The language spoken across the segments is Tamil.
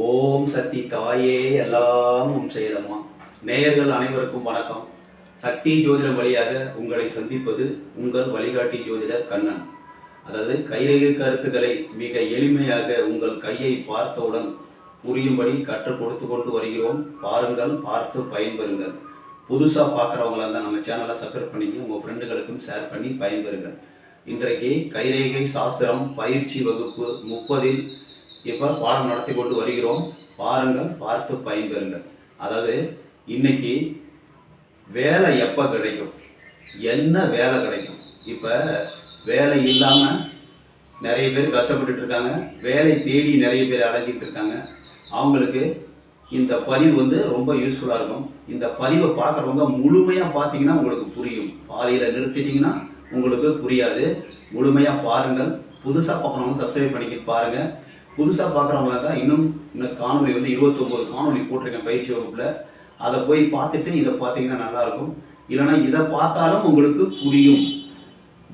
ஓம் சக்தி தாயே எல்லாம் உன் செயலம்மா நேயர்கள் அனைவருக்கும் வணக்கம். சக்தி ஜோதிடம் வழியாக உங்களை சந்திப்பது உங்கள் வழிகாட்டி ஜோதிடர் கண்ணன். அதாவது கைரேகை கருத்துக்களை மிக எளிமையாக உங்கள் கையை பார்த்தவுடன் புரியும்படி கற்றுக் கொடுத்து கொண்டு வருகிறோம். பாருங்கள் பார்த்து பயன்பெறுங்கள். புதுசாக பார்க்குறவங்களா இருந்தால் நம்ம சேனலை சப்ஸ்கிரைப் பண்ணிங்க உங்கள் ஃப்ரெண்டுகளுக்கும் ஷேர் பண்ணி பயன்பெறுங்கள். இன்றைக்கு கைரேகை சாஸ்திரம் பயிற்சி வகுப்பு முப்பதில் இப்போ பாடம் நடத்தி கொண்டு வருகிறோம். பாருங்கள் பார்த்து பயன்பெறுங்கள். அதாவது இன்னைக்கு வேலை எப்போ கிடைக்கும்? என்ன வேலை கிடைக்கும்? இப்போ வேலை இல்லாமல் நிறைய பேர் கஷ்டப்பட்டுட்டு இருக்காங்க. வேலை தேடி நிறைய பேர் அடைஞ்சிட்டு இருக்காங்க. அவங்களுக்கு இந்த பதிவு வந்து ரொம்ப யூஸ்ஃபுல்லாக இருக்கும். இந்த பதிவை பார்க்குறவங்க முழுமையாக பார்த்தீங்கன்னா உங்களுக்கு புரியும். பாதியில் நிறுத்திட்டிங்கன்னா உங்களுக்கு புரியாது. முழுமையாக பாருங்கள். புதுசாக பார்க்குறவங்க சப்ஸ்கிரைப் பண்ணிக்கிட்டு பாருங்கள் புதுசாக பார்க்குறவங்களா தான் இன்னும் இந்த காணொலி வந்து இருபத்தொம்போது காணொலி போட்டிருக்கேன் பயிற்சி வகுப்பில். அதை போய் பார்த்துட்டு இதை பார்த்தீங்கன்னா நல்லாயிருக்கும். இல்லைன்னா இதை பார்த்தாலும் உங்களுக்கு புரியும்.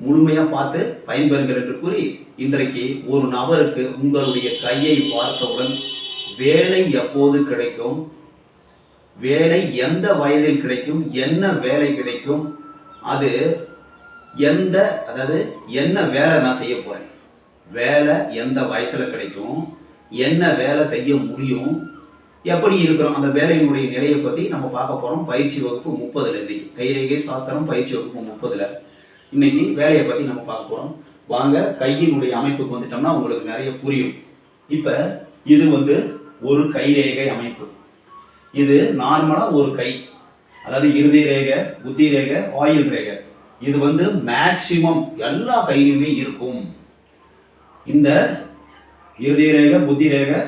முழுமையாக பார்த்து பயன்பெறுங்கள் என்று கூறி இன்றைக்கு ஒரு நபருக்கு உங்களுடைய கையை பார்த்தவுடன் வேலை எப்போது கிடைக்கும்? வேலை எந்த வயதில் கிடைக்கும்? என்ன வேலை கிடைக்கும்? அது எந்த அதாவது என்ன வேலை நான் செய்ய போகிறேன் வேலை எந்த வயசில் கிடைக்கும்? என்ன வேலை செய்ய முடியும்? எப்படி இருக்கிறோம்? அந்த வேலையினுடைய நிலையை பற்றி நம்ம பார்க்க போகிறோம் பயிற்சி வகுப்பு முப்பதுல இன்னைக்கு. கைரேகை சாஸ்திரம் பயிற்சி வகுப்பு முப்பதுல இன்னைக்கு வேலையை பற்றி நம்ம பார்க்க போகிறோம் வாங்க கையினுடைய அமைப்புக்கு வந்துட்டோம்னா உங்களுக்கு நிறைய புரியும். இப்போ இது வந்து ஒரு கைரேகை அமைப்பு. இது நார்மலாக ஒரு கை. அதாவது இறுதி ரேகை புத்தி ரேகை ஆயில் ரேகை. இது வந்து மேக்சிமம் எல்லா கையிலுமே இருக்கும். இந்த இறுதி ரேகை புத்தி ரேகை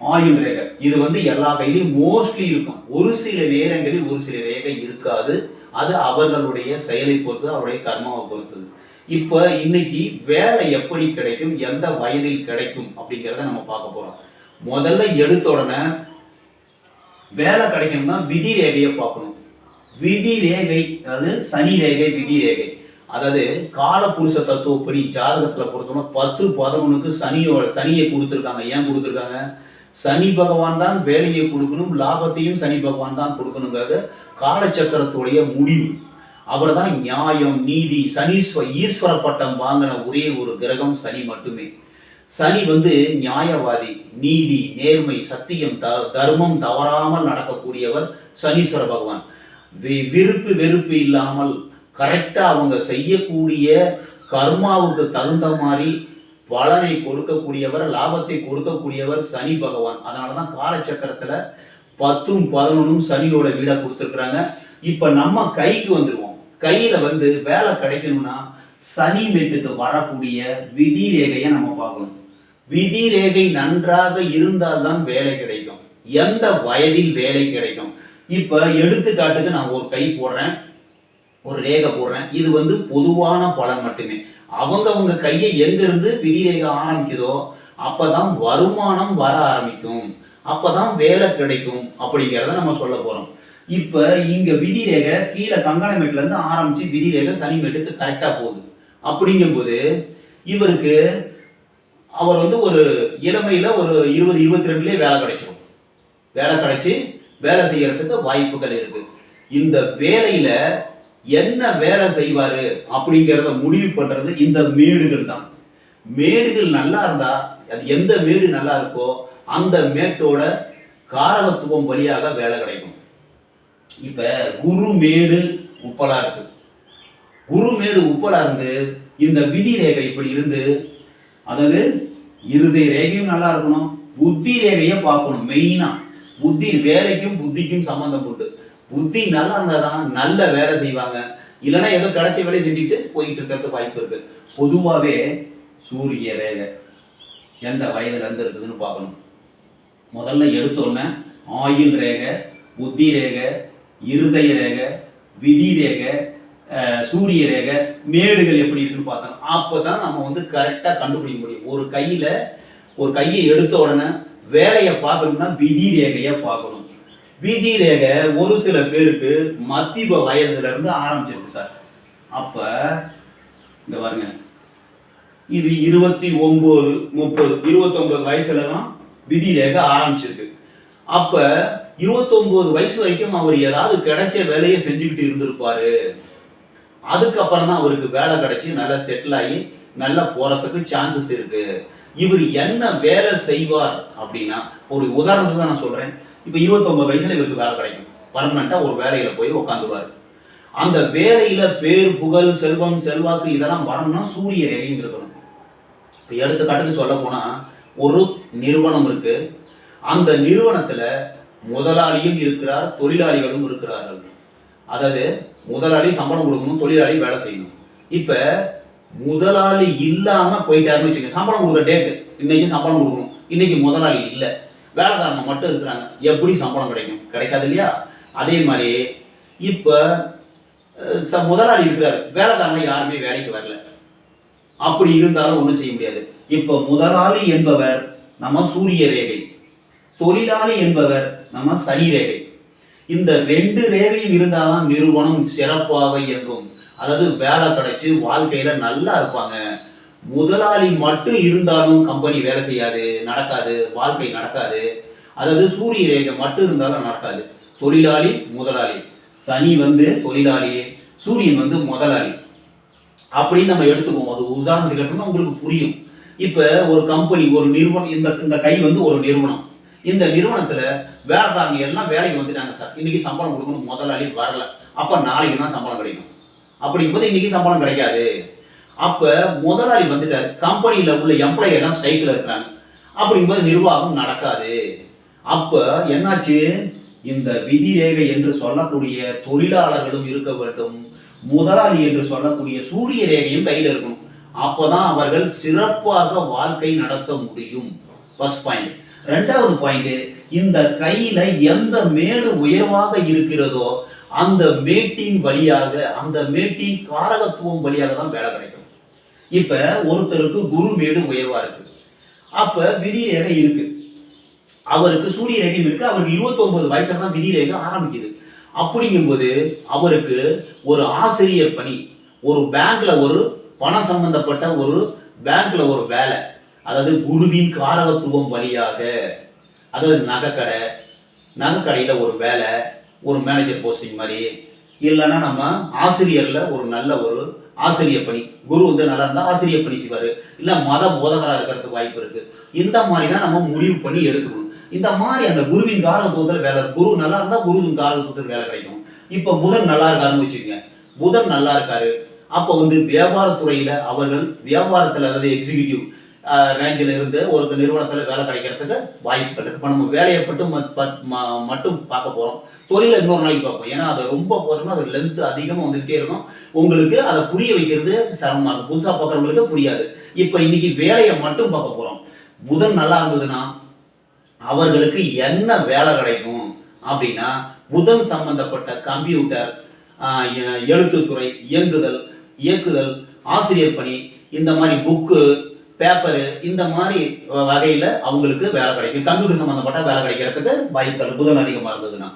ஆயுள் ரேகை. இது வந்து எல்லா கையிலையும் மோஸ்ட்லி இருக்கும். ஒரு சில நேரங்களில் ஒரு சில ரேகை இருக்காது. அது அவர்களுடைய செயலை பொறுத்து அவருடைய கர்மாவை பொறுத்தது. இப்போ இன்னைக்கு வேலை எப்படி கிடைக்கும் எந்த வயதில் கிடைக்கும் அப்படிங்கிறத நம்ம பார்க்க போகிறோம் முதல்ல எடுத்த உடனே வேலை கிடைக்கணும்னா விதி ரேகையை பார்க்கணும். விதி ரேகை அதாவது சனி ரேகை விதி ரேகை. அதாவது காலபுருஷ தத்துவப்படி ஜாதகத்துல பொறுத்தோம்னா பத்து பதினொன்றுக்கு சனியோட சனியை கொடுத்துருக்காங்க. ஏன் கொடுத்துருக்காங்க? சனி பகவான் தான் வேலையை கொடுக்கணும் லாபத்தையும் சனி பகவான் தான் கொடுக்கணுங்கிறது காலச்சக்கரத்துடைய முடிவு. அவர் தான் நியாயம் நீதி சனீஸ்வர ஈஸ்வர பட்டம் வாங்கின ஒரே ஒரு கிரகம் சனி மட்டுமே. சனி வந்து நியாயவாதி நீதி நேர்மை சத்தியம் த தர்மம் தவறாமல் நடக்கக்கூடியவர் சனீஸ்வர பகவான். வி- விருப்பு வெறுப்பு இல்லாமல் கரெக்டாக அவங்க செய்யக்கூடிய கர்மாவுக்கு தகுந்த மாதிரி பலனை கொடுக்கக்கூடியவர் லாபத்தை கொடுக்கக்கூடியவர் சனி பகவான். அதனால தான் காலச்சக்கரத்தில் பத்தும் பதினொன்றும் சனியோட வீடை கொடுத்துருக்குறாங்க. இப்போ நம்ம கைக்கு வந்துடுவோம் கையில் வந்து வேலை கிடைக்கணும்னா சனி மெட்டுக்கு வரக்கூடிய விதி ரேகையை நம்ம பார்க்கணும். விதி ரேகை நன்றாக இருந்தால்தான் வேலை கிடைக்கும். எந்த வயதில் வேலை கிடைக்கும்? இப்போ எடுத்துக்காட்டுக்கு நான் ஒரு கை போடுறேன். ஒரு ரேகை போடுறேன். இது வந்து பொதுவான பலன் மட்டுமே. அவங்கவங்க கையை எங்கிருந்து விதி ரேகை ஆரம்பிக்குதோ அப்பதான் வருமானம் வர ஆரம்பிக்கும். அப்பதான் வேலை கிடைக்கும் அப்படிங்கிறத நம்ம சொல்ல போறோம். இப்ப இங்க விதி ரேகை கீழே கங்கணமேட்ல இருந்து ஆரம்பிச்சு விதி ரேகை சனிமேட்டுக்கு கரெக்டா போகுது. அப்படிங்கும்போது இவருக்கு அவர் வந்து ஒரு இளமையில ஒரு இருபது இருபத்தி ரெண்டுலயே வேலை கிடைச்சிடும் வேலை கிடைச்சி வேலை செய்யறதுக்கு வாய்ப்புகள் இருக்கு. இந்த வேலையில என்ன வேலை செய்வாரு அப்படிங்கிறத முடிவு பண்றது இந்த மேடுகள் தான். மேடுகள் நல்லா இருந்தா அது எந்த மேடு நல்லா இருக்கோ அந்த மேட்டோட காரகத்துவம் வழியாக வேலை கிடைக்கும். இப்ப குரு மேடு உப்பலா இருக்கு. குரு மேடு உப்பலா இருந்து இந்த விதி ரேகை இப்படி இருந்து அதாவது இருதய ரேகையும் நல்லா இருக்கணும் புத்தி ரேகையை பார்க்கணும் மெயினா புத்தி வேலைக்கும் புத்திக்கும் சம்பந்தம் உண்டு. புத்தி நல்லா இருந்தால் தான் நல்ல வேலை செய்வாங்க. இல்லைன்னா ஏதோ கிடைச்ச வேலையை செஞ்சுட்டு போயிட்டு இருக்கிறது வாய்ப்பு இருக்கு. பொதுவாகவே சூரிய ரேகை எந்த வயதுல இருந்து இருக்குதுன்னு பார்க்கணும். முதல்ல எடுத்தோன்னே ஆயுள் ரேகை புத்தி ரேகை இருதய ரேகை விதி ரேகை சூரிய ரேகை மேடுகள் எப்படி இருக்குன்னு பார்த்தோம். அப்போ தான் நம்ம வந்து கரெக்டாக கண்டுபிடிக்க முடியும். ஒரு கையில் ஒரு கையை எடுத்த உடனே வேலையை பார்க்கணும்னா விதி ரேகையை பார்க்கணும். விதி ரேகை ஒரு சில பேருக்கு மத்திய வயதுல இருந்து ஆரம்பிச்சிருக்கு சார். அப்ப இந்த பாருங்க. இது இருபத்தி ஒம்பது முப்பது இருபத்தொன்பது வயசுல தான் விதி ரேகை ஆரம்பிச்சிருக்கு. அப்ப இருபத்தொன்பது வயசு வரைக்கும் அவர் ஏதாவது கிடைச்ச வேலையை செஞ்சுக்கிட்டு இருந்திருப்பாரு. அதுக்கப்புறம் தான் அவருக்கு வேலை கிடைச்சி நல்லா செட்டில் ஆகி நல்லா போறதுக்கு சான்சஸ் இருக்கு. இவர் என்ன வேலை செய்வார் அப்படின்னா ஒரு உதாரணத்துக்கு தான் நான் சொல்றேன். இப்போ இருபத்தொம்பது வயசுல இவருக்கு வேலை கிடைக்கும். பர்மனண்டா ஒரு வேலையில போய் உட்காந்துருவாரு அந்த வேலையில பேர் புகழ் செல்வம் செல்வாக்கு இதெல்லாம் வரணும்னா சூரிய ரேகையும் இருக்கணும். இப்போ எடுத்துக்காட்டுக்கு சொல்ல போனா ஒரு நிறுவனம் இருக்கு. அந்த நிறுவனத்துல முதலாளியும் இருக்கிறார் தொழிலாளிகளும் இருக்கிறார்கள். அதாவது முதலாளி சம்பளம் கொடுக்கணும் தொழிலாளி வேலை செய்யணும். இப்போ முதலாளி இல்லாமல் போயிட்டாருன்னு வச்சுக்கோங்க. சம்பளம் கொடுக்குற டேட்டு இன்னைக்கு சம்பளம் கொடுக்கணும். இன்னைக்கு முதலாளி இல்லை. வேலைக்காரங்க மட்டும் இருக்கிறாங்க. எப்படி சம்பளம் கிடைக்கும்? கிடைக்காது இல்லையா? அதே மாதிரி இப்போ ச- முதலாளி இருக்கிறார். வேலைக்காரங்க யாருமே வேலைக்கு வரல. அப்படி இருந்தாலும் ஒன்றும் செய்ய முடியாது. இப்போ முதலாளி என்பவர் நம்ம சூரிய ரேகை. தொழிலாளி என்பவர் நம்ம சனி ரேகை. இந்த ரெண்டு ரேகையும் இருந்தாதான் நிறுவனம் சிறப்பாக இயங்கும். அதாவது வேலை கிடைச்சி வாழ்க்கையில் நல்லா இருப்பாங்க. முதலாளி மட்டும் இருந்தாலும் கம்பெனி வேலை செய்யாது நடக்காது வாழ்க்கை நடக்காது. அதாவது சூரிய ரேகை மட்டும் இருந்தாலும் நடக்காது. தொழிலாளி முதலாளி. சனி வந்து தொழிலாளி சூரியன் வந்து முதலாளி. அப்படின்னு நம்ம எடுத்துக்குவோம். அது உதாரணத்துக்கு எடுத்தோம்னா உங்களுக்கு புரியும். இப்போ ஒரு கம்பெனி ஒரு நிறுவனம் இந்த இந்த கை வந்து ஒரு நிறுவனம். இந்த நிறுவனத்தில் வேலைக்காரங்க எல்லாம் வேலைக்கு வந்துட்டாங்க சார். இன்னைக்கு சம்பளம் கொடுக்கணும் முதலாளி வரல. அப்போ நாளைக்கு தான் சம்பளம் கிடைக்கும். அப்படிங்கும்போது இன்னைக்கு சம்பளம் கிடைக்காது. அப்ப முதலாளி வந்துட்டார். கம்பெனியில உள்ள எம்ப்ளாயி எல்லாம் ஸ்ட்ரைக்ல இருக்கிறாங்க. அப்படிங்கும்போது நிர்வாகம் நடக்காது. அப்ப என்னாச்சு? இந்த விதி ரேகை என்று சொல்லக்கூடிய தொழிலாளர்களும் இருக்க வேண்டும் முதலாளி என்று சொல்லக்கூடிய சூரிய ரேகையும் கையில் இருக்கணும். அப்போதான் அவர்கள் சிறப்பாக வாழ்க்கை நடத்த முடியும். ஃபர்ஸ்ட் பாயிண்ட் ரெண்டாவது பாயிண்ட் இந்த கையில எந்த மேடு உயர்வாக இருக்கிறதோ அந்த மேட்டின் வழியாக அந்த மேட்டின் காரகத்துவம் வழியாக தான் வேலை கிடைக்கும். இப்ப ஒருத்தருக்கு குரு மேடு உயர்வா இருக்கு. அப்ப விதி ரேகை இருக்கு. அவருக்கு சூரிய ரேகையும் இருக்கு. அவருக்கு 29 வயசுல தான் விதி ரேகை ஆரம்பிக்குது. அப்படிங்கும்போது அவருக்கு ஒரு ஆசிரியர் பணி ஒரு பேங்க்ல ஒரு பணம் சம்பந்தப்பட்ட ஒரு பேங்க்ல ஒரு வேலை. அதாவது குருவின் காரகத்துவம் வழியாக அதாவது நகைக்கடை நகைக்கடையில் ஒரு வேலை ஒரு மேனேஜர் போஸ்டிங் மாதிரி இல்லைன்னா நம்ம ஆசிரியரில் ஒரு நல்ல ஒரு ஆசிரியர் பணி. குரு வந்து நல்லா இருந்தால் ஆசிரியர் பணி செய்வார். இல்லை மத போதகராக இருக்கிறதுக்கு வாய்ப்பு இருக்குது இந்த மாதிரி தான் நம்ம முடிவு பண்ணி எடுத்துக்கணும். இந்த மாதிரி அந்த குருவின் காலத்துவத்தில் வேலை குரு நல்லா இருந்தால் குருவின் காலத்துவத்தில் வேலை கிடைக்கும். இப்போ புதன் நல்லா இருக்காருன்னு வச்சுக்கோங்க. புதன் நல்லா இருக்காரு. அப்போ வந்து வியாபாரத்துறையில் அவர்கள் வியாபாரத்தில் அதாவது எக்ஸிக்யூட்டிவ் ரேஞ்சில் இருந்து ஒரு நிறுவனத்தில் வேலை கிடைக்கிறதுக்கு வாய்ப்புகள் இருக்கு. இப்போ நம்ம வேலையை மட்டும் மட்டும் பார்க்க போகிறோம் தொழிலை இன்னொரு நாளைக்கு பார்ப்போம். ஏன்னா அது ரொம்ப போகிறோம்னா அது லென்த் அதிகமாக வந்துகிட்டே இருக்கும். உங்களுக்கு அதை புரிய வைக்கிறது சிரமமாக இருக்கும். புதுசாக பார்க்குறவங்களுக்கு புரியாது. இப்போ இன்னைக்கு வேலையை மட்டும் பார்க்க போகிறோம் புதன் நல்லா இருந்ததுன்னா அவர்களுக்கு என்ன வேலை கிடைக்கும் அப்படின்னா புதன் சம்பந்தப்பட்ட கம்ப்யூட்டர் எழுத்துத்துறை இயங்குதல் இயக்குதல் ஆசிரியர் பணி இந்த மாதிரி புக்கு பேப்பரு இந்த மாதிரி வகையில் அவங்களுக்கு வேலை கிடைக்கும். கம்ப்யூட்டர் சம்மந்தப்பட்ட வேலை கிடைக்கிறதுக்கு வாய்ப்புகள் புதன் அதிகமாக இருந்ததுன்னா.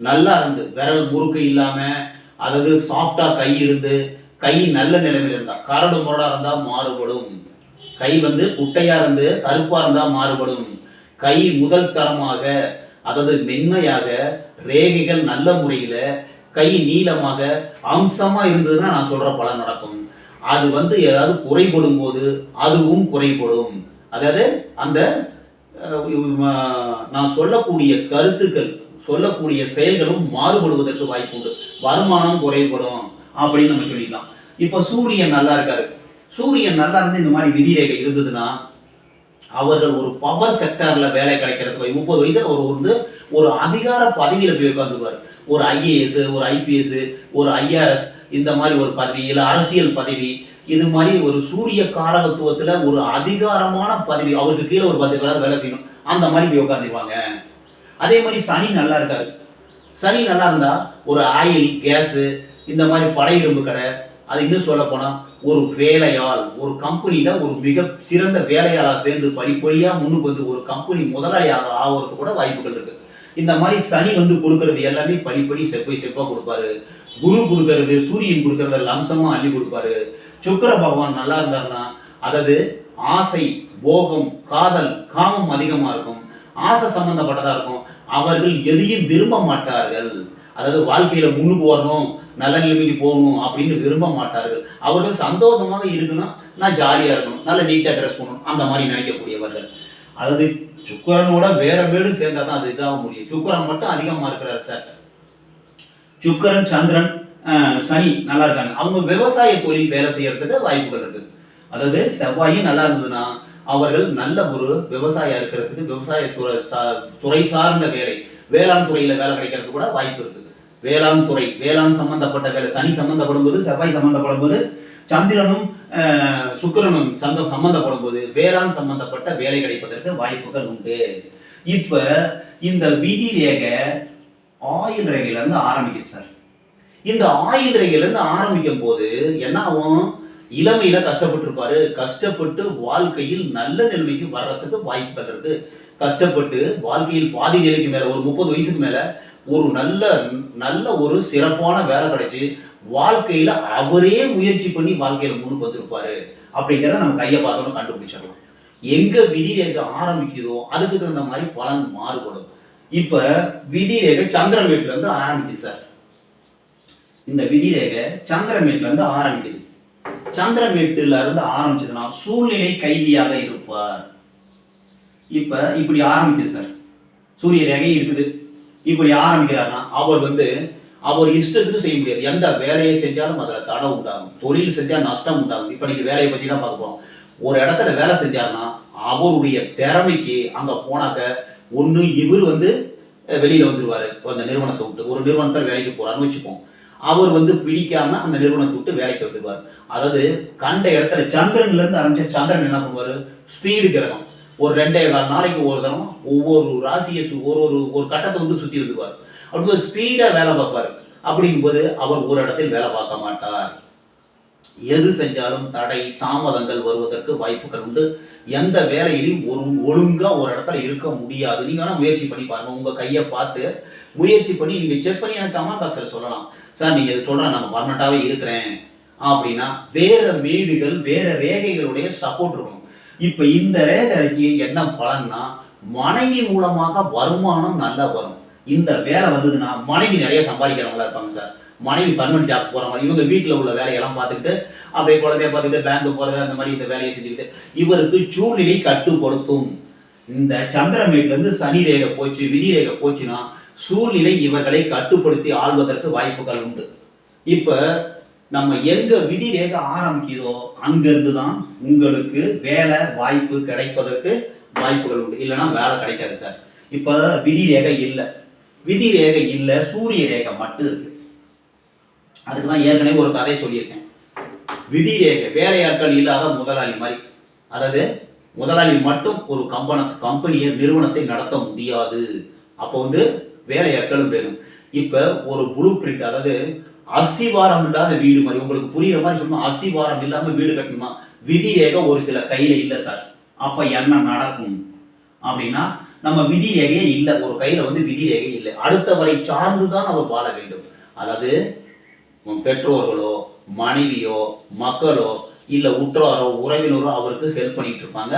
நல்லா இருந்து விரல் முறுக்கு இல்லாமல் அதாவது சாஃப்டாக கை இருந்து கை நல்ல நிலைமையில் இருந்தால் கரடு முரடாக இருந்தால் மாறுபடும். கை வந்து குட்டையாக இருந்து கருப்பாக இருந்தால் மாறுபடும். கை முதல் தரமாக அதாவது மென்மையாக ரேகைகள் நல்ல முறையில் கை நீளமாக அம்சமாக இருந்ததுன்னா நான் சொல்கிற பலன் நடக்கும். அது வந்து ஏதாவது குறைபடும் போது அதுவும் குறைபடும். அதாவது அந்த நான் சொல்லக்கூடிய கருத்துக்கள் சொல்லக்கூடிய செயல்களும் மாறுபடுவதற்கு வாய்ப்பு உண்டு வருமானம் குறைபடும் அப்படின்னு நம்ம சொல்லிக்கலாம். இப்போ சூரியன் நல்லா இருக்காரு. சூரியன் நல்லா இருந்து இந்த மாதிரி விதிரேகை இருந்ததுன்னா அவர்கள் ஒரு பவர் செக்டர்ல வேலை கிடைக்கிறதுக்கு முப்பது வயசுல ஒரு வந்து ஒரு அதிகார பதவியில போய் உட்காந்துருவார் ஒரு ஐஏஎஸ் ஒரு ஐபிஎஸ் ஒரு ஐஆர்எஸ் இந்த மாதிரி ஒரு பதவி இல்லை அரசியல் பதவி இது மாதிரி ஒரு சூரிய காரகத்துவத்துல ஒரு அதிகாரமான பதவி அவருக்கு கீழே ஒரு பத்து பேர் வேலை செய்யணும். அந்த மாதிரி போய் உட்காந்துருவாங்க அதே மாதிரி சனி நல்லா இருக்காரு. சனி நல்லா இருந்தால் ஒரு ஆயில் கேஸு இந்த மாதிரி பழைய இரும்பு கடை அது இன்னும் சொல்ல போனால் ஒரு வேலையாள் ஒரு கம்பெனியில் ஒரு மிக சிறந்த வேலையாளாக சேர்ந்து படிப்படியா முன்னுக்கு வந்து ஒரு கம்பெனி முதலாளியாக ஆகிறதுக்கு கூட வாய்ப்புகள் இருக்குது இந்த மாதிரி சனி வந்து கொடுக்கறது எல்லாமே படிப்படி செப்பை செப்பாக கொடுப்பாரு. குரு கொடுக்கறது சூரியன் கொடுக்கறத லம்சமாக அள்ளி கொடுப்பாரு. சுக்கர பகவான் நல்லா இருந்தாருன்னா அதாவது ஆசை போகம் காதல் காமம் அதிகமாக இருக்கும். ஆசை சம்பந்தப்பட்டதாக இருக்கும். அவர்கள் எதையும் விரும்ப மாட்டார்கள். அதாவது வாழ்க்கையில முன்னுக்கு வரணும் நல்ல நிலைமைக்கு போகணும் அப்படின்னு விரும்ப மாட்டார்கள். அவர்கள் சந்தோஷமாக இருக்கணும் நான் ஜாலியாக இருக்கணும் நல்ல நீட்டாக ட்ரெஸ் பண்ணணும் அந்த மாதிரி நினைக்கக்கூடியவர்கள். அதாவது சுக்கரனோட வேற வீடு சேர்ந்தா தான் அது இதாக முடியும். சுக்கரன் மட்டும் அதிகமாக இருக்கிறார் சார் சுக்கரன் சந்திரன் சனி நல்லா இருக்காங்க. அவங்க விவசாய தொழில் வேலை செய்யறதுக்கு வாய்ப்புகள் இருக்கு. அதாவது செவ்வாயும் நல்லா இருந்ததுன்னா அவர்கள் நல்ல ஒரு விவசாயம் இருக்கிறதுக்கு விவசாய துறை சா- துறை சார்ந்த வேலை. வேளாண் துறையில வேலை கிடைக்கிறதுக்கு கூட வாய்ப்பு இருக்குது. வேளாண் துறை வேளாண் சம்பந்தப்பட்ட வேலை. சனி சம்பந்தப்படும் போது செவ்வாய் சம்பந்தப்படும் போது சந்திரனும் சுக்கிரனும் சந்த சம்பந்தப்படும் போது வேளாண் சம்பந்தப்பட்ட வேலை கிடைப்பதற்கு வாய்ப்புகள் உண்டு. இப்ப இந்த விதி ரேக ஆயில் ரேகையிலேருந்து ஆரம்பிக்குது சார். இந்த ஆயுள் ரேகையிலேருந்து ஆரம்பிக்கும் போது என்ன ஆகும்? இளமையில கஷ்டப்பட்டு இருப்பாரு கஷ்டப்பட்டு வாழ்க்கையில் நல்ல நிலைமைக்கு வர்றதுக்கு வாய்ப்பு இருக்கு கஷ்டப்பட்டு வாழ்க்கையில் பாதி நிலைக்கு மேல ஒரு முப்பது வயசுக்கு மேல ஒரு நல்ல நல்ல ஒரு சிறப்பான வேலை கிடைச்சு வாழ்க்கையில அவரே முயற்சி பண்ணி வாழ்க்கையில முன்னுக்கு வந்திருப்பாரு அப்படிங்கிறத நம்ம கையை பார்த்தோன்னு கண்டுபிடிச்சிடலாம். எங்க விதி ரேகை ஆரம்பிக்குதோ அதுக்கு தகுந்த மாதிரி பலன் மாறுபடும். இப்ப விதி ரேகை சந்திரன் இருந்து ஆரம்பிக்குது சார். இந்த விதி ரேகை சந்திரன் இருந்து ஆரம்பிக்குது. சந்திர வீட்டுல இருந்து ஆரம்பிச்சதுன்னா சூழ்நிலை கைதியாக இருப்பார். இப்ப இப்படி ஆரம்பிக்குது சார். சூரிய ரேகை இருக்குது. இப்படி ஆரம்பிக்கிறாருன்னா அவர் வந்து அவர் இஷ்டத்துக்கு செய்ய முடியாது. எந்த வேலையை செஞ்சாலும் அதுல தடை உண்டாகும். தொழில் செஞ்சா நஷ்டம் உண்டாகும். இப்ப நீங்க வேலையை பற்றி தான் பார்க்க ஒரு இடத்துல வேலை செஞ்சாருன்னா அவருடைய திறமைக்கு அங்க போனாக்க ஒண்ணு இவர் வந்து வெளியில் வந்துடுவார் வந்துருவாரு. அந்த நிறுவனத்தை விட்டு. ஒரு நிறுவனத்தில் வேலைக்கு போறாருன்னு வச்சுப்போம். அவர் வந்து பிடிக்காம அந்த நிறுவனத்தை விட்டு வேலைக்கு வந்துருவார் அதாவது கண்ட இடத்துல சந்திரன்ல இருந்து ஆரம்பிச்ச சந்திரன் என்ன பண்ணுவாரு? ஸ்பீடு கிரகம் ஒரு ரெண்டே கால் நாளைக்கு ஒரு தரம் ஒவ்வொரு ராசியை ஒரு ஒரு ஒரு கட்டத்தை வந்து சுத்தி வந்துருவார் அப்படி ஸ்பீடா வேலை பார்ப்பார். அப்படிங்கும்போது அவர் ஒரு இடத்தில் வேலை பார்க்க மாட்டார். எது செஞ்சாலும் தடை தாமதங்கள் வருவதற்கு வாய்ப்புகள் உண்டு. எந்த வேலையிலும் ஒரு ஒழுங்கா ஒரு இடத்துல இருக்க முடியாது. நீங்க வேணா முயற்சி பண்ணி பாருங்க. உங்க கையை பார்த்து முயற்சி பண்ணி நீங்க செக் பண்ணி எனக்கு கமெண்ட் பாக்ஸில் சொல்லலாம். சார் நீங்கள் இது சொல்ற நான் பர்மனண்டாவே இருக்கிறேன் அப்படின்னா வேற வீடுகள் வேற ரேகைகளுடைய சப்போர்ட் இருக்கணும். இப்போ இந்த ரேகைக்கு என்ன பலன்னா மனைவி மூலமாக வருமானம் நல்லா வரும். இந்த வேலை வந்ததுன்னா மனைவி நிறைய சம்பாதிக்கிறவங்களா இருப்பாங்க சார். மனைவி பர்மனெண்ட் ஜாப் போகிறவங்க இவங்க வீட்டில் உள்ள வேலையெல்லாம் பார்த்துக்கிட்டு அப்படியே குழந்தைய பார்த்துக்கிட்டு பேங்க் போகிறது அந்த மாதிரி இந்த வேலையை செஞ்சுக்கிட்டு இவருக்கு சூழ்நிலை கட்டுப்படுத்தும். இந்த சந்திரமேட்லேருந்து சனி ரேகை போச்சு விதி ரேகை போச்சுன்னா சூழ்நிலை இவர்களை கட்டுப்படுத்தி ஆள்வதற்கு வாய்ப்புகள் உண்டு. இப்போ நம்ம எங்க விதி ரேக ஆரம்பிக்குதோ அங்கிருந்து தான் உங்களுக்கு வேலை வாய்ப்பு கிடைப்பதற்கு வாய்ப்புகள் உண்டு. இல்லைன்னா வேலை கிடைக்காது சார். இப்போ விதி ரேகை இல்லை. விதி ரேகை இல்லை சூரிய ரேகை மட்டும் இருக்கு. அதுக்கு தான் ஏற்கனவே ஒரு கதை சொல்லியிருக்கேன். விதி ரேகை வேலையாட்கள் இல்லாத முதலாளி மாதிரி. அதாவது முதலாளி மட்டும் ஒரு கம்பன கம்பெனியை நிறுவனத்தை நடத்த முடியாது. அப்போ வந்து வேலையாட்களும் வேணும் இப்போ ஒரு ப்ளூ பிரிண்ட் அதாவது அஸ்திவாரம் இல்லாத வீடு மாதிரி உங்களுக்கு புரியுற மாதிரி சொல்லணும் அஸ்திவாரம் இல்லாமல் வீடு கட்டணுமா? விதி ரேகை ஒரு சில கையில் இல்லை சார். அப்போ என்ன நடக்கும்? அப்படின்னா நம்ம விதி ரேகையே இல்லை. ஒரு கையில் வந்து விதி ரேகை இல்லை. அடுத்தவரை சார்ந்து தான் நம்ம வாழ வேண்டும். அதாவது பெற்றோர்களோ மனைவியோ மக்களோ இல்லை உற்றாரோ உறவினரோ அவருக்கு ஹெல்ப் பண்ணிட்டு இருப்பாங்க.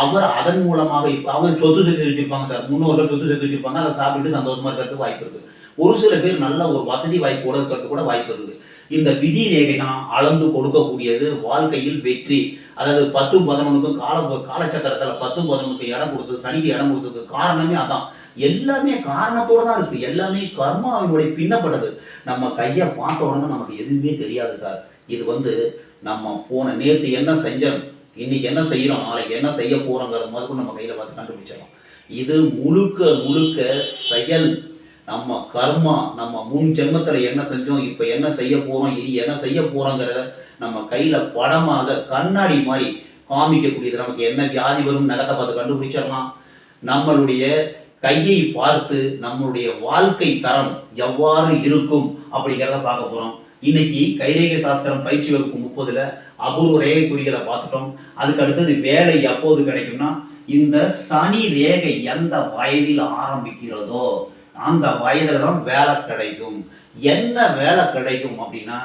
அவர் அதன் மூலமாக இப்போ அவங்க சொத்து சேர்த்து வச்சிருப்பாங்க சார். முன்னோர்கள் சொத்து சேர்த்து வச்சிருப்பாங்க. அதை சாப்பிட்டு சந்தோஷமா இருக்கிறதுக்கு வாய்ப்பு இருக்கு ஒரு சில பேர் நல்ல ஒரு வசதி வாய்ப்பு இருக்கிறதுக்கு கூட வாய்ப்பு இருக்குது. இந்த விதி ரேகை தான் அளந்து கொடுக்கக்கூடியது வாழ்க்கையில் வெற்றி. அதாவது பத்தும் பதினொன்றுக்கும் கால காலச்சக்கரத்தில் பத்தும் பதினொன்றுக்கு இடம் கொடுத்தது சனிக்கு இடம் கொடுத்ததுக்கு காரணமே அதான். எல்லாமே காரணத்தோட தான் இருக்குது எல்லாமே கர்மாவினுடைய பின்னப்பட்டது. நம்ம கையை பார்த்த உடனே நமக்கு எதுவுமே தெரியாது சார். இது வந்து நம்ம போன நேற்று என்ன செஞ்சோம் இன்னைக்கு என்ன செய்யறோம் நாளைக்கு என்ன செய்ய போறோங்கிறது முதல்ல நம்ம கையில பார்த்து கண்டுபிடிச்சிடலாம். இது முழுக்க முழுக்க செயல். நம்ம கர்மா நம்ம முன் ஜென்மத்தில் என்ன செஞ்சோம் இப்ப என்ன செய்ய போறோம் இனி என்ன செய்ய போறோங்கிறத நம்ம கையில படமாக கண்ணாடி மாதிரி காமிக்கக்கூடியது. நமக்கு என்ன வியாதி வரும் நகத்தை பார்த்து கண்டுபிடிச்சிடலாம். நம்மளுடைய கையை பார்த்து நம்மளுடைய வாழ்க்கை தரம் எவ்வாறு இருக்கும் அப்படிங்கிறத பார்க்க போறோம். இன்னைக்கு கைரேக சாஸ்திரம் பயிற்சி வகுப்பு முப்பதுல அபூர்வ ரேகை குறிகளை பார்த்துட்டோம். அதுக்கு அடுத்தது வேலை எப்போது கிடைக்கும்னா இந்த சனி ரேகை எந்த வயதில் ஆரம்பிக்கிறதோ அந்த வயதுல தான் வேலை கிடைக்கும். என்ன வேலை கிடைக்கும் அப்படின்னா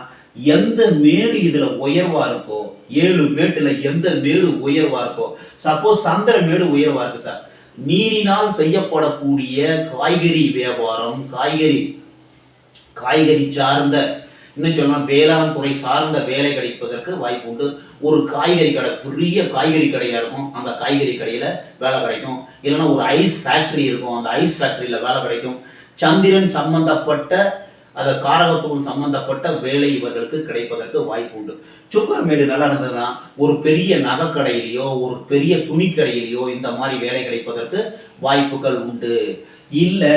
எந்த மேடு இதுல உயர்வா இருக்கோ ஏழு மேட்டுல எந்த மேடு உயர்வா இருக்கோ சப்போஸ் சந்திர மேடு உயர்வா இருக்கு சார். நீரினால் செய்யப்படக்கூடிய காய்கறி வியாபாரம் காய்கறி காய்கறி சார்ந்த இன்னும் சொல்லலாம் வேளாண் துறை சார்ந்த வேலை கிடைப்பதற்கு வாய்ப்பு உண்டு. ஒரு காய்கறி கடை பெரிய காய்கறி கடையாக இருக்கும். அந்த காய்கறி கடையில் வேலை கிடைக்கும். இல்லைன்னா ஒரு ஐஸ் ஃபேக்ட்ரி இருக்கும். அந்த ஐஸ் ஃபேக்ட்ரியில் வேலை கிடைக்கும். சந்திரன் சம்பந்தப்பட்ட அந்த காரகத்துவம் சம்பந்தப்பட்ட வேலை இவர்களுக்கு கிடைப்பதற்கு வாய்ப்பு உண்டு. சுக்கரமேடு நல்லா இருந்ததுன்னா ஒரு பெரிய நகைக்கடையிலையோ ஒரு பெரிய துணிக்கடையிலையோ இந்த மாதிரி வேலை கிடைப்பதற்கு வாய்ப்புகள் உண்டு. இல்லை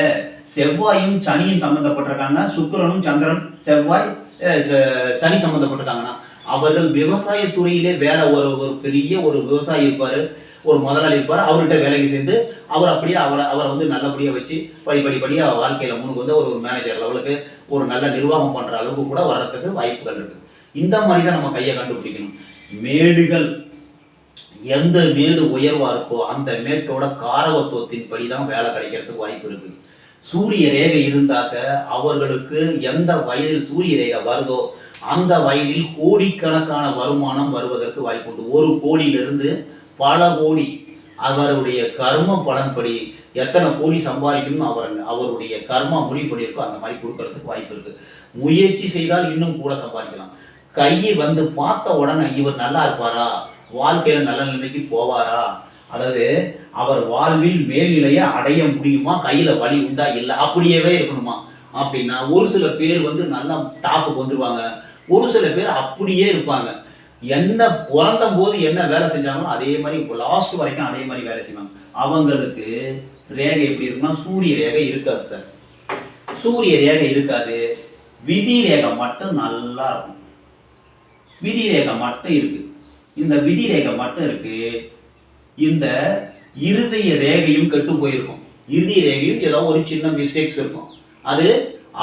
செவ்வாயும் சனியும் சம்மந்தப்பட்டிருக்காங்க சுக்கிரனும் சந்திரன் செவ்வாய் சனி சம்மந்தப்பட்டிருக்காங்கன்னா அவர்கள் விவசாய துறையிலே வேலை ஒரு ஒரு பெரிய ஒரு விவசாயி இருப்பார் ஒரு முதலாளி இருப்பார் அவர்கிட்ட வேலைக்கு சேர்ந்து அவர் அப்படியே அவரை அவரை வந்து நல்லபடியாக வச்சு படி படி படியாக வாழ்க்கையில் முன்னுக்கு வந்து ஒரு மேனேஜர் லெவலுக்கு ஒரு நல்ல நிர்வாகம் பண்ணுற அளவுக்கு கூட வர்றதுக்கு வாய்ப்புகள் இருக்குது இந்த மாதிரி தான் நம்ம கையை கண்டுபிடிக்கணும். மேடுகள் எந்த மேடு உயர்வாக இருக்கோ அந்த மேட்டோட காரவத்துவத்தின் படி தான் வேலை கிடைக்கிறதுக்கு வாய்ப்பு இருக்குது சூரிய ரேகை இருந்தாக்க அவர்களுக்கு எந்த வயதில் சூரிய ரேகை வருதோ அந்த வயதில் கோடிக்கணக்கான வருமானம் வருவதற்கு வாய்ப்பு உண்டு ஒரு கோடியிலிருந்து பல கோடி அவருடைய கர்ம பலன்படி எத்தனை கோடி சம்பாதிக்கணும்னு அவர் அவருடைய கர்மா முடிவு பண்ணியிருக்கோ அந்த மாதிரி கொடுக்கறதுக்கு வாய்ப்பு இருக்கு. முயற்சி செய்தால் இன்னும் கூட சம்பாதிக்கலாம். கையை வந்து பார்த்த உடனே இவர் நல்லா இருப்பாரா? வாழ்க்கையில நல்ல நிலைமைக்கு போவாரா? அதாவது அவர் வாழ்வில் மேல்நிலையை அடைய முடியுமா? கையில் வலி உண்டா? இல்லை. அப்படியேவே இருக்கணுமா? அப்படின்னா ஒரு சில பேர் வந்து நல்லா டாப்புக்கு வந்துடுவாங்க ஒரு சில பேர் அப்படியே இருப்பாங்க. என்ன பிறந்த போது என்ன வேலை செஞ்சாங்களோ அதே மாதிரி லாஸ்ட் வரைக்கும் அதே மாதிரி வேலை செய்வாங்க. அவங்களுக்கு ரேகை எப்படி இருக்குன்னா சூரிய ரேகை இருக்காது சார் சூரிய ரேகை இருக்காது. விதி ரேகை மட்டும் நல்லா இருக்கும். விதி ரேகை மட்டும் இருக்கு. இந்த விதி ரேகை மட்டும் இருக்குது இந்த இருதய ரேகையும் கெட்டு போயிருக்கும். இறுதி ரேகையும் ஏதோ ஒரு சின்ன மிஸ்டேக்ஸ் இருக்கும். அது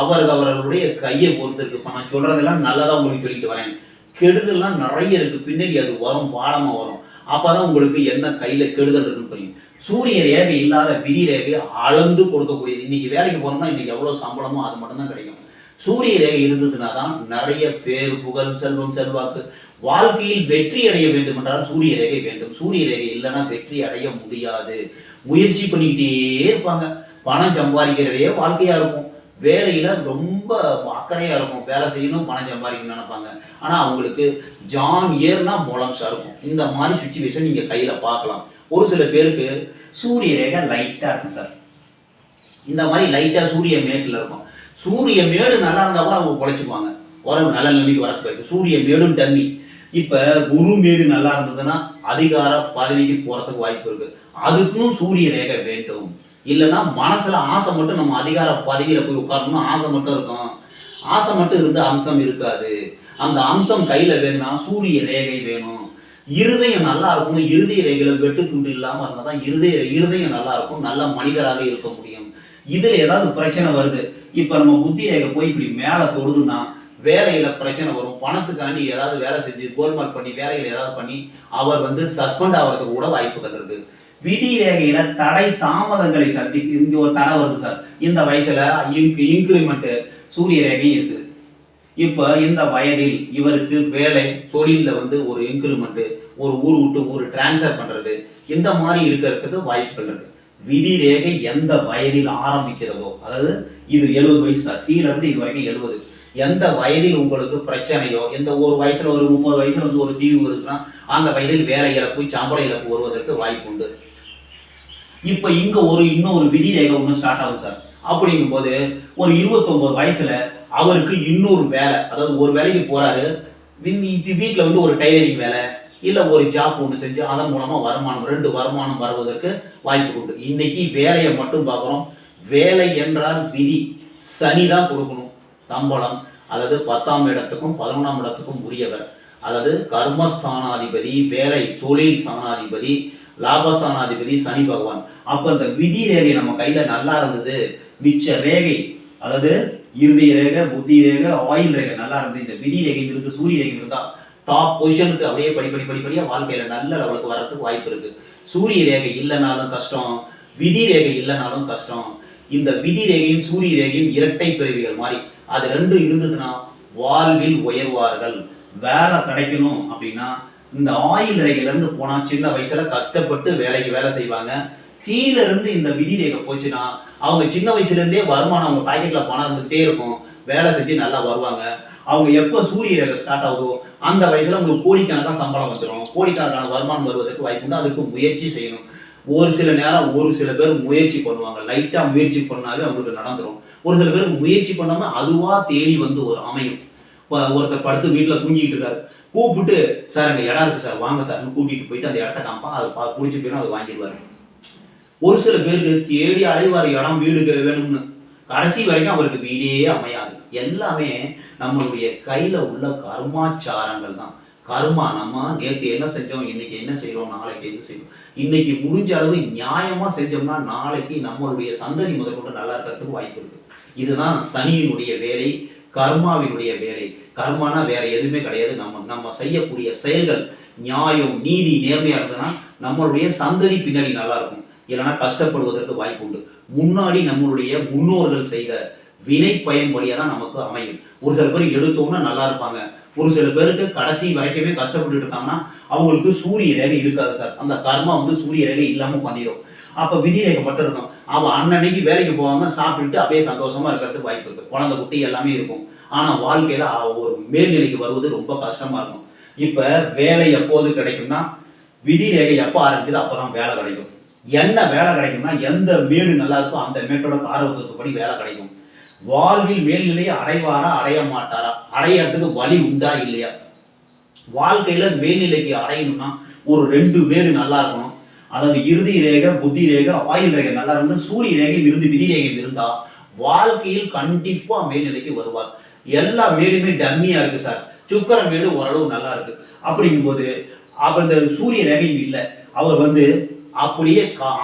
அவர்கள் அவர்களுடைய கையை பொறுத்து இருக்கு இப்போ நான் சொல்றதெல்லாம் நல்லதாக உங்களுக்கு சொல்லிட்டு வரேன். கெடுதல்லாம் நிறைய இருக்கு. பின்னாடி அது வரும் பாடமாக வரும். அப்பதான் உங்களுக்கு என்ன கையில் கெடுதல் இருக்குன்னு புரியும். சூரிய ரேகை இல்லாத விதி ரேகை அளந்து கொடுக்கக்கூடியது. இன்னைக்கு வேலைக்கு போனோம்னா இன்னைக்கு எவ்வளோ சம்பளமோ அது மட்டும்தான் கிடைக்கும். சூரிய ரேகை இருந்ததுன்னா தான் நிறைய பேர் புகழ் செல்வம் செல்வாக்கு வாழ்க்கையில் வெற்றி அடைய வேண்டும் என்றால் சூரிய ரேகை வேண்டும். சூரிய ரேகை இல்லைன்னா வெற்றி அடைய முடியாது. முயற்சி பண்ணிக்கிட்டே இருப்பாங்க. பணம் சம்பாதிக்கிறதே வாழ்க்கையா இருக்கும். வேலையில ரொம்ப அக்கறையா இருக்கும். வேலை செய்யணும் பணம் சம்பாதிக்கணும்னு நினைப்பாங்க. ஆனா அவங்களுக்கு ஜான் ஏர்னா முழம்சா இருக்கும். இந்த மாதிரி சுச்சுவேஷன் நீங்க கையில பார்க்கலாம். ஒரு சில பேருக்கு சூரிய ரேகை லைட்டா இருக்கும் சார். இந்த மாதிரி லைட்டா சூரிய மேட்டில் இருக்கும். சூரிய மேடு நல்லா இருந்தா கூட அவங்க குழைச்சிப்பாங்க உறவு நல்ல நிலைமைக்கு வரக்கூடாது சூரிய மேடும் டம்மி இப்போ குரு மேடு நல்லா இருந்ததுன்னா அதிகார பதவிக்கு போகிறதுக்கு வாய்ப்பு இருக்கு. அதுக்கும் சூரிய ரேகை வேண்டும். இல்லைன்னா மனசில் ஆசை மட்டும் நம்ம அதிகார பதவியில் போய் உட்காரணும்னு ஆசை மட்டும் இருக்கும். ஆசை மட்டும் இருந்த அம்சம் இருக்காது. அந்த அம்சம் கையில் வேணும்னா சூரிய ரேகை வேணும். இருதயம் நல்லா இருக்கணும். இருதய ரேகையில் வெட்டு துண்டு இல்லாமல் இருந்தால் தான் இருதய இருதயம் நல்லா இருக்கும். நல்ல மனிதராக இருக்க முடியும். இதில் ஏதாவது பிரச்சனை வருது. இப்போ நம்ம புத்தி ரேகை போய் இப்படி மேலே தொடுதுன்னா வேலையில பிரச்சனை வரும். பணத்துக்காண்டி ஏதாவது வேலை செஞ்சு கோல்மால் பண்ணி வேலையில ஏதாவது பண்ணி அவர் வந்து சஸ்பெண்ட் ஆகிறதுக்கு கூட வாய்ப்புகள் இருக்கு. விதி ரேகையில தடை தாமதங்களை சந்தி இங்க ஒரு தடை வருது சார் இந்த வயசுல இங்கு இன்க்ரிமெண்ட் சூரிய ரேகையும் இருக்குது இப்ப இந்த வயதில் இவருக்கு வேலை தொழிலில் வந்து ஒரு இன்க்ரிமெண்ட் ஒரு ஊர் விட்டு ஊர் டிரான்ஸ்ஃபர் பண்றது இந்த மாதிரி இருக்கிறதுக்கு வாய்ப்புகள் இருக்கு. விதி ரேகை எந்த வயதில் ஆரம்பிக்கிறதோ அதாவது இது எழுபது வயசு சார் கீழ இருந்து இது வரைக்கும் எழுபது. எந்த வயதில் உங்களுக்கு பிரச்சனையோ எந்த ஒரு வயசுல ஒரு முப்பது வயசுல வந்து ஒரு தீவு இருக்குன்னா அந்த வயதில் வேலை இழப்பு சம்பள இழப்பு வருவதற்கு வாய்ப்பு உண்டு. இப்போ இங்க ஒரு இன்னொரு விதி ரேகை ஒன்று ஸ்டார்ட் ஆகும் சார் அப்படிங்கும்போது ஒரு இருபத்தொன்பது வயசுல அவருக்கு இன்னொரு வேலை அதாவது ஒரு வேலைக்கு போறாரு இது வீட்டில் வந்து ஒரு டைலரிங் வேலை இல்லை ஒரு ஜாப் ஒன்று செஞ்சு அதன் மூலமா வருமானம் ரெண்டு வருமானம் வருவதற்கு வாய்ப்பு உண்டு. இன்னைக்கு வேலையை மட்டும் பார்க்குறோம். வேலை என்றால் விதி சனி தான் கொடுக்கணும். சம்பளம் அல்லது பத்தாம் இடத்துக்கும் பதினொன்றாம் இடத்துக்கும் உரியவர். அதாவது கர்மஸ்தானாதிபதி வேலை தொழில் ஸ்தானாதிபதி லாபஸ்தானாதிபதி சனி பகவான். அப்போ இந்த விதி ரேகை நம்ம கையில் நல்லா இருந்தது. மிச்ச ரேகை அதாவது இறுதி ரேகை புத்தி ரேகை ஆயில் ரேகை நல்லா இருந்தது. இந்த விதி ரேகை இருந்து சூரிய ரேகை இருந்தால் டாப் பொசிஷனுக்கு அப்படியே படி படி படிப்படியாக வாழ்க்கையில் நல்ல லெவலுக்கு வரத்துக்கு வாய்ப்பு இருக்குது சூரிய ரேகை இல்லைனாலும் கஷ்டம் விதி ரேகை இல்லைனாலும் கஷ்டம். இந்த விதி ரேகையும் சூரிய ரேகையும் இரட்டை பிறவிகள் மாதிரி. அது ரெண்டும் இருந்ததுன்னா வாழ்வில் உயர்வார்கள். வேலை கிடைக்கணும் அப்படின்னா இந்த ஆயில் ரேகையிலேருந்து போனால் சின்ன வயசில் கஷ்டப்பட்டு வேலைக்கு வேலை செய்வாங்க. கீழே இருந்து இந்த விதி ரேகை போச்சுன்னா அவங்க சின்ன வயசுலேருந்தே வருமானம் அவங்க பாக்கெட்டில் பணம் இருந்துகிட்டே இருக்கும். வேலை செஞ்சு நல்லா வருவாங்க. அவங்க எப்போ சூரிய ரேகை ஸ்டார்ட் ஆகுதோ அந்த வயசில் உங்களுக்கு கோடிக்கணக்கான சம்பளம் வந்துடும் கோடிக்கணக்கான வருமானம் வருவதற்கு வாய்ப்பு உண்டு. அதுக்கு முயற்சி செய்யணும். ஒரு சில நேரம் ஒரு சில பேர் முயற்சி பண்ணுவாங்க. லைட்டாக முயற்சி பண்ணாலே அவங்களுக்கு நடந்துடும் ஒரு சில பேர் முயற்சி பண்ணாமல் அதுவாக தேடி வந்து ஒரு அமையும். ஒருத்தர் படுத்து வீட்டில் தூங்கிட்டு இருக்காரு. கூப்பிட்டு சார் அங்கே இடம் இருக்குது சார். வாங்க சார்னு கூப்பிட்டு போயிட்டு அந்த இடத்த காமிப்பா. அது பா பிடிச்சி போயிடும் அது வாங்கிடுவார். ஒரு சில பேருக்கு தேடி அலைவார் இடம் வீடு வேணும்னு. கடைசி வரைக்கும் அவருக்கு வீடே அமையாது. எல்லாமே நம்மளுடைய கையில் உள்ள கர்மாச்சாரங்கள் தான். கர்மா நம்ம நேற்று என்ன செஞ்சோம் இன்னைக்கு என்ன செய்றோம் நாளைக்கு என்ன செய்வோம் இன்னைக்கு முடிஞ்ச அளவு நியாயமா செஞ்சோம்னா நாளைக்கு நம்மளுடைய சந்ததி முதற்கொண்டு நல்லா இருக்கிறதுக்கு வாய்ப்பு இருக்கு. இதுதான் சனியினுடைய வேலை கர்மாவினுடைய வேலை. கர்மானா வேற எதுவுமே கிடையாது. நம்ம நம்ம செய்யக்கூடிய செயல்கள் நியாயம் நீதி நேர்மையா இருந்ததுன்னா நம்மளுடைய சந்ததி பின்னாடி நல்லா இருக்கும். இல்லைன்னா கஷ்டப்படுவதற்கு வாய்ப்பு உண்டு. முன்னாடி நம்மளுடைய முன்னோர்கள் செய்த வினை பயன் தான் நமக்கு அமையும். ஒரு சில பேர் எடுத்தோம்னா நல்லா இருப்பாங்க. ஒரு சில பேருக்கு கடைசி வரைக்குமே கஷ்டப்பட்டு இருக்காங்கன்னா அவங்களுக்கு சூரிய ரேகை இருக்காது சார். அந்த கர்மா வந்து சூரிய ரேகை இல்லாமல் பண்ணிடும் அப்போ விதி ரேகை மட்டும் அவன் அன்னன்னைக்கு வேலைக்கு போவாங்க சாப்பிட்டுட்டு அப்படியே சந்தோஷமா இருக்கிறதுக்கு வாய்ப்பு இருக்கு. குழந்தை குட்டி எல்லாமே இருக்கும். ஆனா வாழ்க்கையில ஒரு மேல்நிலைக்கு வருவது ரொம்ப கஷ்டமா இருக்கும். இப்ப வேலை எப்போது கிடைக்கும்னா விதி ரேகை எப்போ ஆரம்பிக்குது அப்பதான் வேலை கிடைக்கும். என்ன வேலை கிடைக்கும்னா எந்த மேடு நல்லா இருக்கோ அந்த மேட்டோட காரவத்துவத்துப்படி வேலை கிடைக்கும். வாழ்வில் மேல்நிலையை அடைவாரா அடைய மாட்டாரா? அடையறதுக்கு வழி உண்டா இல்லையா? வாழ்க்கையில மேல்நிலைக்கு அடையணும்னா ஒரு ரெண்டு மேடு நல்லா இருக்கணும். அதாவது இறுதி ரேகை புத்தி ரேகை ஆயுள் ரேகை நல்லா இருந்து சூரிய ரேகை இருந்து விதி ரேகை இருந்தா வாழ்க்கையில் கண்டிப்பா மேல்நிலைக்கு வருவார். எல்லா மேலுமே டம்மியா இருக்கு சார். சுக்கரன் மேடு ஓரளவு நல்லா இருக்கு அப்படிங்கும்போது அவர் இந்த சூரிய ரேகையும் இல்லை. அவர் வந்து அப்படியே கா-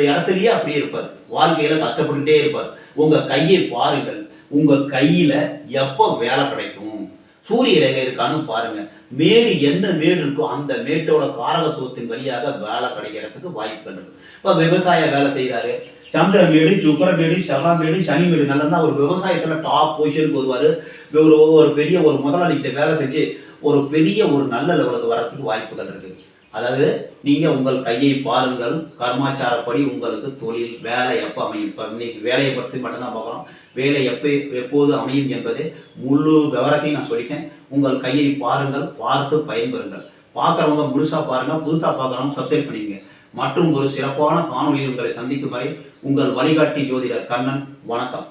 இடத்துலயே அப்படியே இருப்பார். வாழ்க்கையில கஷ்டப்பட்டுட்டே இருப்பார். உங்க கையை பாருங்கள். உங்க கையில எப்போ வேலை கிடைக்கும்? சூரிய ரேகை இருக்கான்னு பாருங்க. மேடு என்ன மேடு இருக்கோ அந்த மேட்டோட காரகத்துவத்தின் வழியாக வேலை கிடைக்கிறதுக்கு வாய்ப்புகள் இருக்கு. இப்போ விவசாய வேலை செய்கிறாரு சந்திர மேடு சுக்கர மேடு செவ்வாய் மேடு சனி மேடு நல்லா ஒரு விவசாயத்தில் டாப் பொசிஷனுக்கு வருவார். ஒரு ஒரு பெரிய ஒரு முதலாளிகிட்ட வேலை செஞ்சு ஒரு பெரிய ஒரு நல்ல லெவலுக்கு வரத்துக்கு வாய்ப்புகள் இருக்குது அதாவது நீங்கள் உங்கள் கையை பாருங்கள் கர்மாச்சாரப்படி உங்களுக்கு தொழில் வேலை எப்போ அமையும்? இப்போ இன்னைக்கு வேலையை பற்றி மட்டும்தான் பார்க்குறோம். வேலை எப்போ எப்போது அமையும் என்பது முழு விவரத்தையும் நான் சொல்லிட்டேன். உங்கள் கையை பாருங்கள் பார்த்து பயன்பெறுங்கள். பார்க்குறவங்க முழுசாக பாருங்கள் புதுசாக பார்க்குறவங்க சப்ஸ்கிரைப் பண்ணிங்க மற்றும் ஒரு சிறப்பான காணொலியில் உங்களை சந்திக்கும் வரை உங்கள் வழிகாட்டி ஜோதிடர் கண்ணன் வணக்கம்.